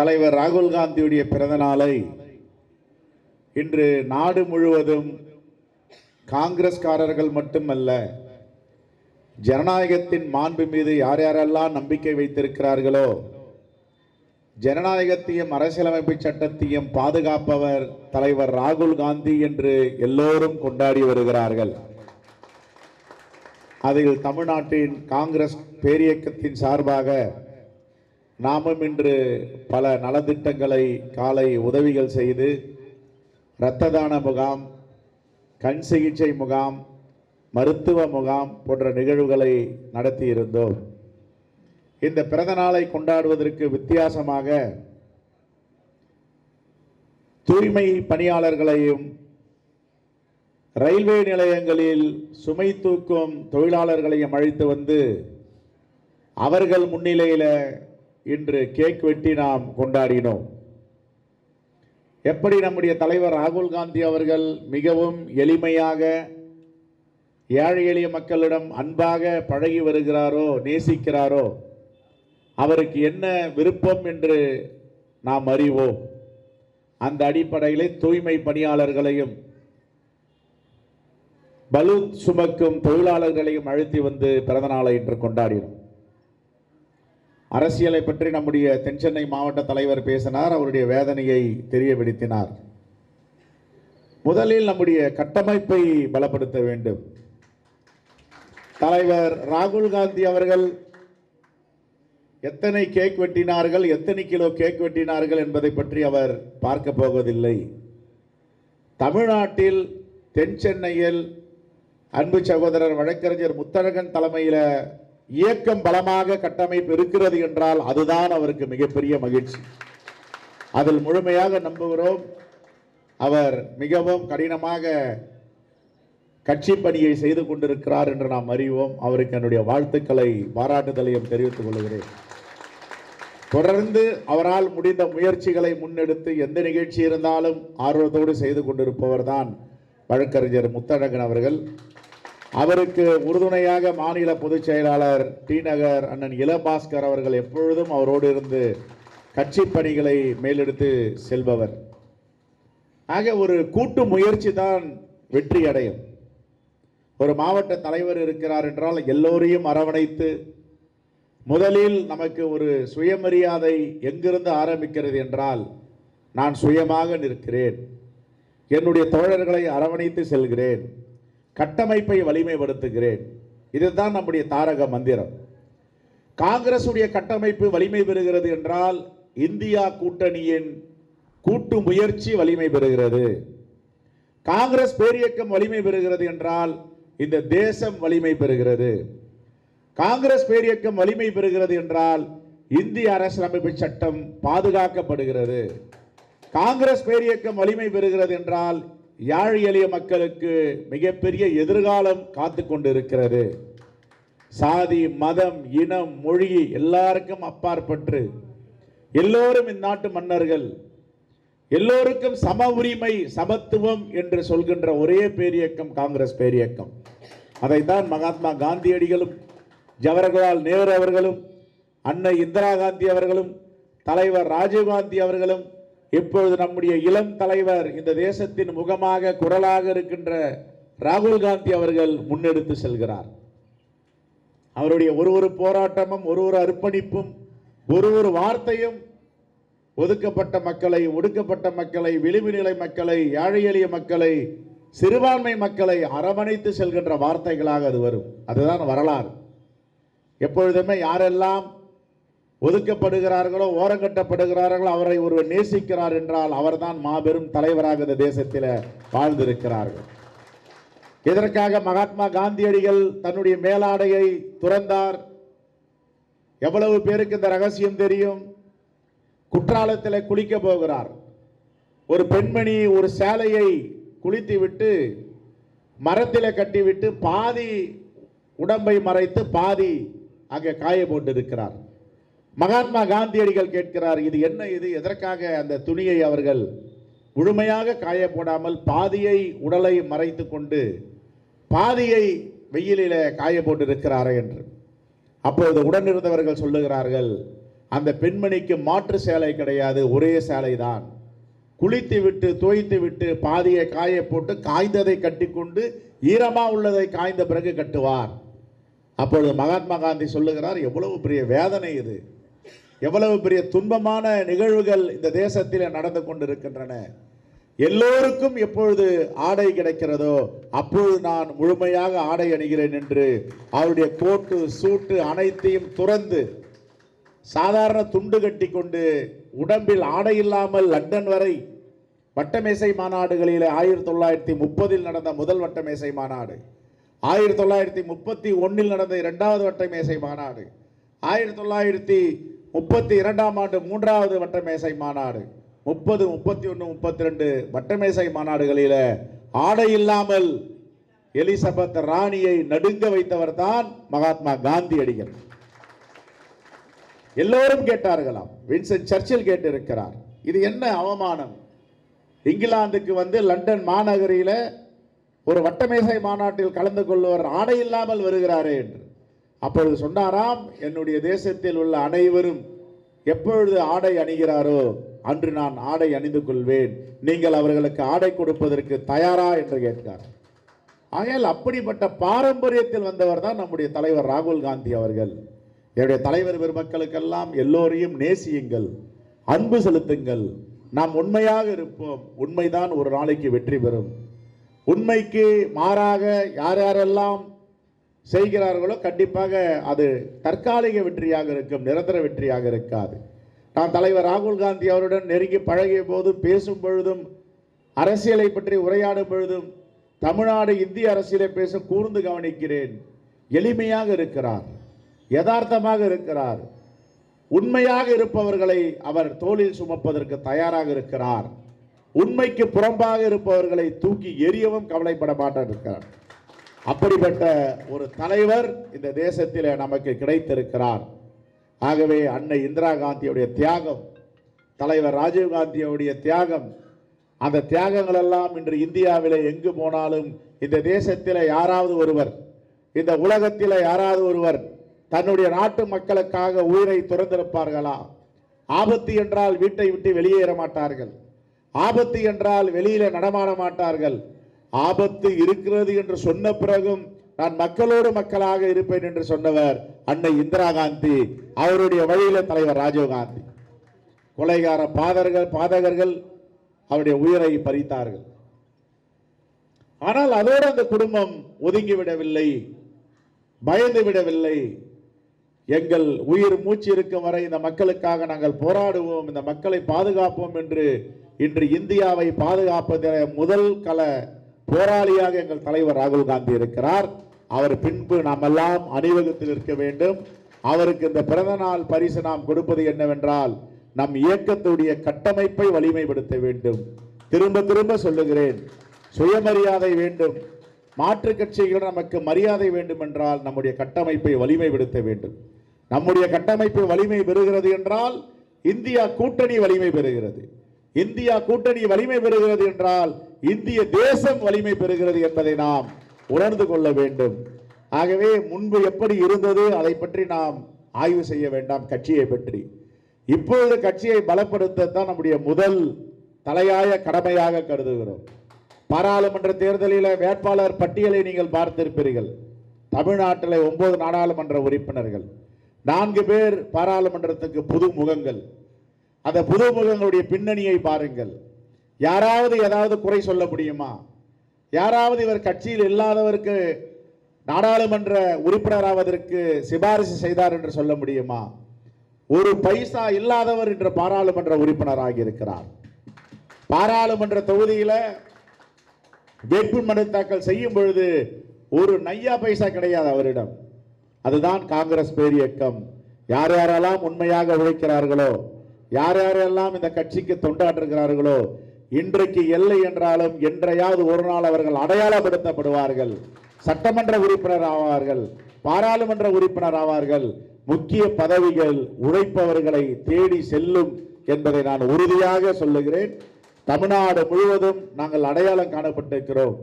தலைவர் ராகுல் காந்தியுடைய பிறந்த நாளை இன்று நாடு முழுவதும் காங்கிரஸ்காரர்கள் மட்டுமல்ல ஜனநாயகத்தின் மாண்பு மீது யார் யாரெல்லாம் நம்பிக்கை வைத்திருக்கிறார்களோ ஜனநாயகத்தையும் அரசியலமைப்பு சட்டத்தையும் பாதுகாப்பவர் தலைவர் ராகுல் காந்தி என்று எல்லோரும் கொண்டாடி வருகிறார்கள். அதில் தமிழ்நாட்டின் காங்கிரஸ் பேரியக்கத்தின் சார்பாக நாமும் இன்று பல நலத்திட்டங்களை காலை உதவிகள் செய்து இரத்த தான முகாம் கண் சிகிச்சை முகாம் மருத்துவ முகாம் போன்ற நிகழ்வுகளை நடத்தியிருந்தோம் இந்த பிறந்த நாளை கொண்டாடுவதற்கு வித்தியாசமாக தூய்மை பணியாளர்களையும் ரயில்வே நிலையங்களில் சுமை தூக்கும் தொழிலாளர்களையும் அழைத்து வந்து அவர்கள் முன்னிலையில் இன்று கேக் வெட்டி நாம் கொண்டாடினோம். எப்படி நம்முடைய தலைவர் ராகுல் காந்தி அவர்கள் மிகவும் எளிமையாக ஏழை எளிய மக்களிடம் அன்பாக பழகி வருகிறாரோ நேசிக்கிறாரோ அவருக்கு என்ன விருப்பம் என்று நாம் அறிவோம். அந்த அடிப்படையில் தூய்மை பணியாளர்களையும் பலூன் சுமக்கும் தொழிலாளர்களையும் அழுத்தி வந்து பிறந்த நாளை இன்று கொண்டாடினோம். அரசியலை பற்றி நம்முடைய தென்சென்னை மாவட்ட தலைவர் பேசினார் அவருடைய வேதனையை தெரியப்படுத்தினார். முதலில் நம்முடைய கட்டமைப்பை பலப்படுத்த வேண்டும். தலைவர் ராகுல் காந்தி அவர்கள் எத்தனை கேக் வெட்டினார்கள் எத்தனை கிலோ கேக் வெட்டினார்கள் என்பதை பற்றி அவர் பார்க்க போவதில்லை. தமிழ்நாட்டில் தென் சென்னையில் அன்பு சகோதரர் வழக்கறிஞர் முத்தழகன் தலைமையில் இயக்கம் பலமாக கட்டமைப்பு இருக்கிறது என்றால் அதுதான் அவருக்கு மிகப்பெரிய மகிழ்ச்சி. அதில் முழுமையாக நம்புகிறோம். அவர் மிகவும் கடினமாக கட்சி பணியை செய்து கொண்டிருக்கிறார் என்று நாம் அறிவோம். அவருக்கு என்னுடைய வாழ்த்துக்களை பாராட்டுதலையும் தெரிவித்துக் கொள்கிறேன். தொடர்ந்து அவரால் முடிந்த முயற்சிகளை முன்னெடுத்து எந்த நிகழ்ச்சி இருந்தாலும் ஆர்வத்தோடு செய்து கொண்டிருப்பவர் தான் வழக்கறிஞர் முத்தழகன் அவர்கள். அவருக்கு உறுதுணையாக மாநில பொதுச் செயலாளர் டி நகர் அண்ணன் இளபாஸ்கர் அவர்கள் எப்பொழுதும் அவரோடு இருந்து கட்சி பணிகளை மேலெடுத்து செல்பவர். ஆக ஒரு கூட்டு முயற்சி தான் வெற்றி அடையும். ஒரு மாவட்ட தலைவர் இருக்கிறார் என்றால் எல்லோரையும் அரவணைத்து முதலில் நமக்கு ஒரு சுயமரியாதை எங்கிருந்து ஆரம்பிக்கிறது என்றால் நான் சுயமாக நிற்கிறேன். என்னுடைய தோழர்களை அரவணைத்து செல்கிறேன். கட்டமைப்பை வலிமைப்படுத்துகிறேன். இதுதான் நம்முடைய தாரக மந்திரம். காங்கிரசுடைய கட்டமைப்பு வலிமை பெறுகிறது என்றால் இந்தியா கூட்டணியின் கூட்டு முயற்சி வலிமை பெறுகிறது. காங்கிரஸ் பேரியக்கம் வலிமை பெறுகிறது என்றால் இந்த தேசம் வலிமை பெறுகிறது. காங்கிரஸ் பேரியக்கம் வலிமை பெறுகிறது என்றால் இந்திய அரசியலமைப்பு சட்டம் பாதுகாக்கப்படுகிறது. காங்கிரஸ் பேரியக்கம் வலிமை பெறுகிறது என்றால் யாழ் எளிய மக்களுக்கு மிகப்பெரிய எதிர்காலம் காத்து கொண்டிருக்கிறது. சாதி மதம் இனம் மொழி எல்லாருக்கும் அப்பாற்பட்டு எல்லோரும் இந்நாட்டு மன்னர்கள் எல்லோருக்கும் சம உரிமை சமத்துவம் என்று சொல்கின்ற ஒரே பேரியக்கம் காங்கிரஸ் பேரியக்கம். அதைத்தான் மகாத்மா காந்தியடிகளும் ஜவஹர்லால் நேரு அவர்களும் அன்னை இந்திரா காந்தி அவர்களும் தலைவர் ராஜீவ்காந்தி அவர்களும் இப்பொழுது நம்முடைய இளம் தலைவர் இந்த தேசத்தின் முகமாக குரலாக இருக்கின்ற ராகுல் காந்தி அவர்கள் முன்னெடுத்து செல்கிறார். அவருடைய ஒரு ஒரு போராட்டமும் ஒரு ஒரு அர்ப்பணிப்பும் ஒரு ஒரு வார்த்தையும் ஒதுக்கப்பட்ட மக்களை ஒடுக்கப்பட்ட மக்களை விளிம்பு நிலை மக்களை ஏழை எளிய மக்களை சிறுபான்மை மக்களை அரவணைத்து செல்கின்ற வார்த்தைகளாக அது வரும். அதுதான் வரலாறு. எப்பொழுதுமே யாரெல்லாம் ஒதுக்கப்படுகிறார்களோ ஓரங்கட்டப்படுகிறார்களோ அவரை ஒருவர் நேசிக்கிறார் என்றால் அவர்தான் மாபெரும் தலைவராக இந்த தேசத்தில் வாழ்ந்திருக்கிறார்கள். இதற்காக மகாத்மா காந்தியடிகள் தன்னுடைய மேலாடையை துறந்தார்? எவ்வளவு பேருக்கு இந்த ரகசியம் தெரியும்? குற்றாலத்தில் குளிக்க போகிறார். ஒரு பெண்மணி ஒரு சேலையை குளித்து விட்டு மரத்தில் கட்டிவிட்டு பாதி உடம்பை மறைத்து பாதி அங்கே காய போட்டிருக்கிறார் மகாத்மா காந்தியடிகள் கேட்கிறார் இது என்ன இது? எதற்காக அந்த துணியை அவர்கள் முழுமையாக காய போடாமல் பாதியை உடலை மறைத்து கொண்டு பாதியை வெயிலில் காய போட்டிருக்கிறாரே என்று? அப்போது உடனிருந்தவர்கள் சொல்லுகிறார்கள் அந்த பெண்மணிக்கு மாற்று சேலை கிடையாது ஒரே சேலை தான். குளித்து விட்டு தோய்த்து விட்டு பாதியை காய போட்டு காய்ந்ததை கட்டிக்கொண்டு ஈரமாக உள்ளதை காய்ந்த பிறகு கட்டுவார். அப்பொழுது மகாத்மா காந்தி சொல்லுகிறார் எவ்வளவு பெரிய வேதனை இது. எவ்வளவு பெரிய துன்பமான நிகழ்வுகள் இந்த தேசத்தில் நடந்து கொண்டிருக்கின்றன. எல்லோருக்கும் எப்பொழுது ஆடை கிடைக்கிறதோ அப்பொழுது நான் முழுமையாக ஆடை அணிகிறேன் என்று அவருடைய கோட்டு சூட்டு அனைத்தையும் துறந்து சாதாரண துண்டு கட்டி கொண்டு உடம்பில் ஆடை இல்லாமல் லண்டன் வரை வட்டமேசை மாநாடுகளில் ஆயிரத்தி தொள்ளாயிரத்தி முப்பதில் நடந்த முதல் வட்டமேசை மாநாடு ஆயிரத்தி தொள்ளாயிரத்தி முப்பத்தி ஒன்றில் நடந்த இரண்டாவது வட்டமேசை மாநாடு ஆயிரத்தி தொள்ளாயிரத்தி முப்பத்தி இரண்டாம் ஆண்டு மூன்றாவது வட்டமேசை மாநாடு. முப்பது முப்பத்தி ஒன்று முப்பத்தி ரெண்டு வட்டமேசை மாநாடுகளில் ஆடை இல்லாமல் எலிசபெத் ராணியை நடுங்க வைத்தவர் தான் மகாத்மா காந்தியடிகள் எல்லோரும் கேட்டார்களாம். வின்சென்ட் சர்ச்சில் கேட்டிருக்கிறார். இது என்ன அவமானம்? இங்கிலாந்துக்கு வந்து லண்டன் மாநகரில ஒரு வட்டமேசை மாநாட்டில் கலந்து கொள்வர் ஆடை இல்லாமல் வருகிறாரே என்று. அப்பொழுது சொன்னாராம் என்னுடைய தேசத்தில் உள்ள அனைவரும் எப்பொழுது ஆடை அணிகிறாரோ அன்று நான் ஆடை அணிந்து கொள்வேன். நீங்கள் அவர்களுக்கு ஆடை கொடுப்பதற்கு தயாரா? என்று கேட்கிறார். ஆகையால் அப்படிப்பட்ட பாரம்பரியத்தில் வந்தவர் தான் நம்முடைய தலைவர் ராகுல் காந்தி அவர்கள். என்னுடைய தலைவர் பெருமக்களுக்கெல்லாம் எல்லோரையும் நேசியுங்கள் அன்பு செலுத்துங்கள். நாம் உண்மையாக இருப்போம். உண்மைதான் ஒரு நாளைக்கு வெற்றி பெறும். உண்மைக்கு மாறாக யார் யாரெல்லாம் செய்கிறார்களோ கண்டிப்பாக அது தற்காலிக வெற்றியாக இருக்கும் நிரந்தர வெற்றியாக இருக்காது. நான் தலைவர் ராகுல் காந்தி அவருடன் நெருங்கி பழகிய போதும் பேசும் பொழுதும் அரசியலை பற்றி உரையாடும் பொழுதும் தமிழ்நாடு இந்திய அரசியலை பேச கூர்ந்து கவனிக்கிறேன். எளிமையாக இருக்கிறார் யதார்த்தமாக இருக்கிறார். உண்மையாக இருப்பவர்களை அவர் தோளில் சுமப்பதற்கு தயாராக இருக்கிறார். உண்மைக்கு புறம்பாக இருப்பவர்களை தூக்கி எரியவும் கவலைப்பட மாட்டார் இருக்கிறார். அப்படிப்பட்ட ஒரு தலைவர் இந்த தேசத்தில் நமக்கு கிடைத்திருக்கிறார். ஆகவே அன்னை இந்திரா காந்தியுடைய தியாகம் தலைவர் ராஜீவ்காந்தியுடைய தியாகம் அந்த தியாகங்கள் எல்லாம் இன்று இந்தியாவில் எங்கு போனாலும் இந்த தேசத்தில் யாராவது ஒருவர் இந்த உலகத்தில் யாராவது ஒருவர் தன்னுடைய நாட்டு மக்களுக்காக உயிரை துறந்திருப்பார்களா? ஆபத்து என்றால் வீட்டை விட்டு வெளியேற மாட்டார்கள். ஆபத்து என்றால் வெளியில நடமாட மாட்டார்கள். ஆபத்து இருக்கிறது என்று சொன்ன பிறகும் நான் மக்களோடு மக்களாக இருப்பேன் என்று சொன்னவர் அன்னை இந்திரா காந்தி. அவருடைய வழியில தலைவர் ராஜீவ் காந்தி. கொலைகார பாதர்கள் பாதகர்கள் அவருடைய உயிரை பறித்தார்கள். ஆனால் அதோடு அந்த குடும்பம் ஒதுங்கி விடவில்லை பயந்து விடவில்லை. எங்கள் உயிர் மூச்சு இருக்கும் வரை இந்த மக்களுக்காக நாங்கள் போராடுவோம் இந்த மக்களை பாதுகாப்போம் என்று இன்று இந்தியாவை பாதுகாப்பதில் முதல் கல போராளியாக எங்கள் தலைவர் ராகுல் காந்தி இருக்கிறார். அவர் பின்பு நாம் எல்லாம் அணிவகுத்தில் இருக்க வேண்டும். அவருக்கு இந்த பிறந்த நாள் பரிசு நாம் கொடுப்பது என்னவென்றால் நம் இயக்கத்துடைய கட்டமைப்பை வலிமைப்படுத்த வேண்டும். திரும்ப திரும்ப சொல்லுகிறேன் சுயமரியாதை வேண்டும். மாற்று கட்சிகள் நமக்கு மரியாதை வேண்டும் என்றால் நம்முடைய கட்டமைப்பை வலிமைப்படுத்த வேண்டும். நம்முடைய கட்டமைப்பு வலிமை பெறுகிறது என்றால் இந்தியா கூட்டணி வலிமை பெறுகிறது. இந்தியா கூட்டணி வலிமை பெறுகிறது என்றால் இந்திய தேசம் வலிமை பெறுகிறது என்பதை நாம் உணர்ந்து கொள்ள வேண்டும். ஆகவே முன்பு எப்படி இருந்தது அதை பற்றி நாம் ஆய்வு செய்ய வேண்டாம். கட்சியை பற்றி. இப்பொழுது கட்சியை பலப்படுத்தத்தான் நம்முடைய முதல் தலையாய கடமையாக கருதுகிறோம். பாராளுமன்ற தேர்தலில் வேட்பாளர் பட்டியலை நீங்கள் பார்த்திருப்பீர்கள். தமிழ்நாட்டில் ஒன்பது நாடாளுமன்ற உறுப்பினர்கள். நான்கு பேர் பாராளுமன்றத்துக்கு புது முகங்கள் அந்த புதுமுகங்களுடைய பின்னணியை பாருங்கள். யாராவது ஏதாவது குறை சொல்ல முடியுமா? யாராவது இவர் கட்சியில் இல்லாதவருக்கு நாடாளுமன்ற உறுப்பினராவதற்கு சிபாரிசு செய்தார் என்று சொல்ல முடியுமா? ஒரு பைசா இல்லாதவர் என்று பாராளுமன்ற உறுப்பினராக இருக்கிறார். பாராளுமன்ற தொகுதியில் வேட்புமனு தாக்கல் செய்யும் பொழுது ஒரு நையா பைசா கிடையாது அவரிடம். அதுதான் காங்கிரஸ் பேரியக்கம். யார் யாரெல்லாம் உண்மையாக உழைக்கிறார்களோ யார் யாரெல்லாம் இந்த கட்சிக்கு தொண்டாற்றுகிறார்களோ இன்றைக்கு எல்லை என்றாலும் என்றையாவது ஒரு நாள் அவர்கள் அடையாளப்படுத்தப்படுவார்கள். சட்டமன்ற உறுப்பினர் ஆவார்கள் பாராளுமன்ற உறுப்பினர் ஆவார்கள். முக்கிய பதவிகள் உழைப்பவர்களை தேடி செல்லும் என்பதை நான் உறுதியாக சொல்லுகிறேன். தமிழ்நாடு முழுவதும் நாங்கள் அடையாளம் காணப்பட்டிருக்கிறோம்.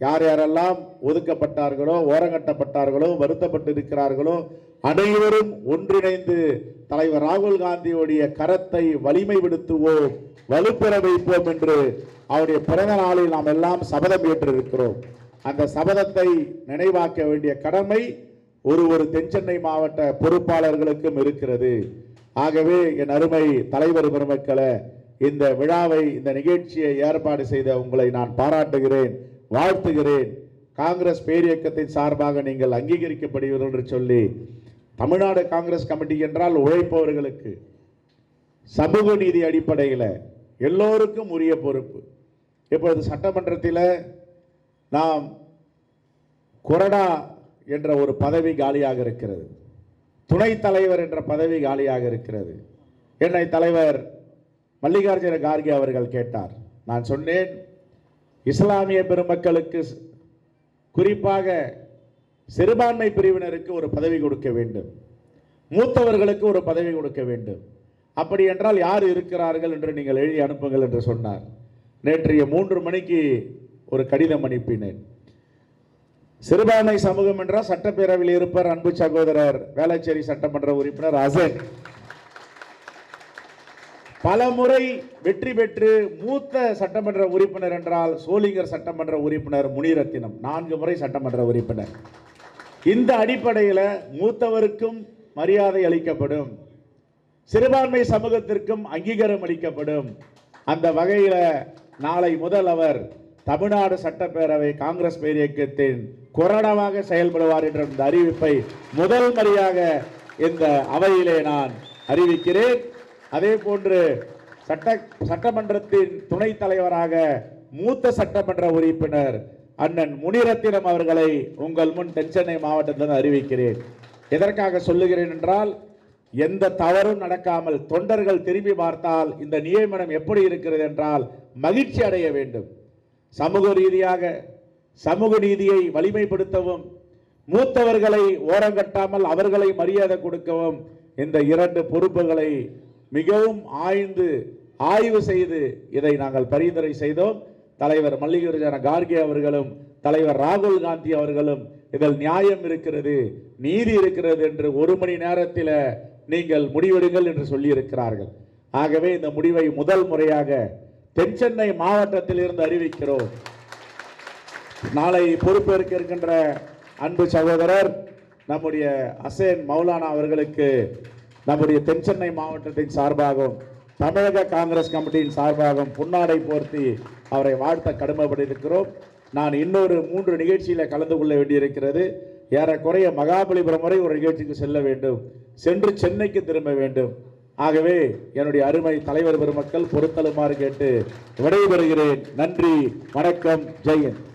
யார் யாரெல்லாம் ஒதுக்கப்பட்டார்களோ ஓரங்கட்டப்பட்டார்களோ வருத்தப்பட்டு இருக்கிறார்களோ அனைவரும் ஒன்றிணைந்து தலைவர் ராகுல் காந்தியுடைய கரத்தை வலிமைப்படுத்துவோம் வலுப்பெற வைப்போம் என்று அவருடைய பிறந்த நாளில் நாம் எல்லாம் சபதம் ஏற்றிருக்கிறோம். அந்த சபதத்தை நினைவாக்க வேண்டிய கடமை ஒரு ஒரு தென்சென்னை மாவட்ட பொறுப்பாளர்களுக்கும் இருக்கிறது. ஆகவே என் அருமை தலைவர் பெருமக்களை இந்த விழாவை இந்த நிகழ்ச்சியை ஏற்பாடு செய்த உங்களை நான் பாராட்டுகிறேன். வாழ்த்துகிறேன். காங்கிரஸ் பேரியக்கத்தின் சார்பாக நீங்கள் அங்கீகரிக்கப்படுவீர்கள் என்று சொல்லி தமிழ்நாடு காங்கிரஸ் கமிட்டி என்றால் உழைப்பவர்களுக்கு சமூக நீதி அடிப்படையில் எல்லோருக்கும் உரிய பொறுப்பு. இப்பொழுது சட்டமன்றத்தில் நாம் கொரடா என்ற ஒரு பதவி காலியாக இருக்கிறது. துணைத் தலைவர் என்ற பதவி காலியாக இருக்கிறது. என்னை தலைவர் மல்லிகார்ஜுன கார்கே அவர்கள் கேட்டார். நான் சொன்னேன் இஸ்லாமிய பெருமக்களுக்கு குறிப்பாக சிறுபான்மை பிரிவினருக்கு ஒரு பதவி கொடுக்க வேண்டும். மூத்தவர்களுக்கு ஒரு பதவி கொடுக்க வேண்டும். அப்படி என்றால் யார் இருக்கிறார்கள் என்று நீங்கள் எழுதி அனுப்புங்கள் என்று சொன்னார். நேற்றைய மூன்று மணிக்கு ஒரு கடிதம் அனுப்பினேன். சிறுபான்மை சமூகம் என்றால் சட்டப்பேரவையில் இருப்பார் அன்பு சகோதரர் வேளச்சேரி சட்டமன்ற உறுப்பினர் அசன் பல முறை வெற்றி பெற்று மூத்த சட்டமன்ற உறுப்பினர் என்றால் சோலிங்கர் சட்டமன்ற உறுப்பினர் முனிரத்தினம். நான்கு முறை சட்டமன்ற உறுப்பினர். இந்த அடிப்படையில் மூத்தவருக்கும் மரியாதை அளிக்கப்படும். சிறுபான்மை சமூகத்திற்கும் அங்கீகாரம் அளிக்கப்படும். அந்த வகையில் நாளை முதல் அவர் தமிழ்நாடு சட்டப்பேரவை காங்கிரஸ் பேரியக்கத்தின் கொரோனாவாக செயல்படுவார் என்ற இந்த அறிவிப்பை முதல் முறையாக இந்த அவையிலே நான் அறிவிக்கிறேன். அதே போன்று சட்ட சட்டமன்றத்தின் துணைத் தலைவராக மூத்த சட்டமன்ற உறுப்பினர் அண்ணன் முனிரத்தினம் அவர்களை உங்கள் முன் தென்சென்னை மாவட்டத்தில் அறிவிக்கிறேன். எதற்காக சொல்லுகிறேன் என்றால் எந்த தவறும் நடக்காமல் தொண்டர்கள் திரும்பி பார்த்தால் இந்த நியமனம் எப்படி இருக்கிறது என்றால் மகிழ்ச்சி அடைய வேண்டும். சமூக ரீதியாக சமூக நீதியை வலிமைப்படுத்தவும் மூத்தவர்களை ஓரங்கட்டாமல் அவர்களை மரியாதை கொடுக்கவும் இந்த இரண்டு பொறுப்புகளை மிகவும் ஆய்ந்து ஆய்வு செய்து இதை நாங்கள் பரிந்துரை செய்தோம். தலைவர் மல்லிகார்ஜுன கார்கே அவர்களும் தலைவர் ராகுல் காந்தி அவர்களும் இதில் நியாயம் இருக்கிறது நீதி இருக்கிறது என்று ஒரு மணி நேரத்தில் நீங்கள் முடிவெடுங்கள் என்று சொல்லியிருக்கிறார்கள். ஆகவே இந்த முடிவை முதல் முறையாக தென்சென்னை மாவட்டத்தில் இருந்து அறிவிக்கிறோம். நாளை பொறுப்பேற்க இருக்கின்ற அன்பு சகோதரர் நம்முடைய அசேன் மௌலானா அவர்களுக்கு நம்முடைய தென்சென்னை மாவட்டத்தின் சார்பாகவும் தமிழக காங்கிரஸ் கமிட்டியின் சார்பாகவும் புன்னாடை போர்த்தி அவரை வாழ்த்த கடமைப்பட்டிருக்கிறோம் நான் இன்னொரு மூன்று நிகழ்ச்சியில் கலந்து கொள்ள வேண்டியிருக்கிறது. ஏறக்குறைய மகாபலிபுரம் வரை ஒரு நிகழ்ச்சிக்கு செல்ல வேண்டும். சென்று சென்னைக்கு திரும்ப வேண்டும். ஆகவே என்னுடைய அருமை தலைவர் பெருமக்கள் பொறுத்தலுமாறு கேட்டு விடைபெறுகிறேன். நன்றி வணக்கம் ஜெயன்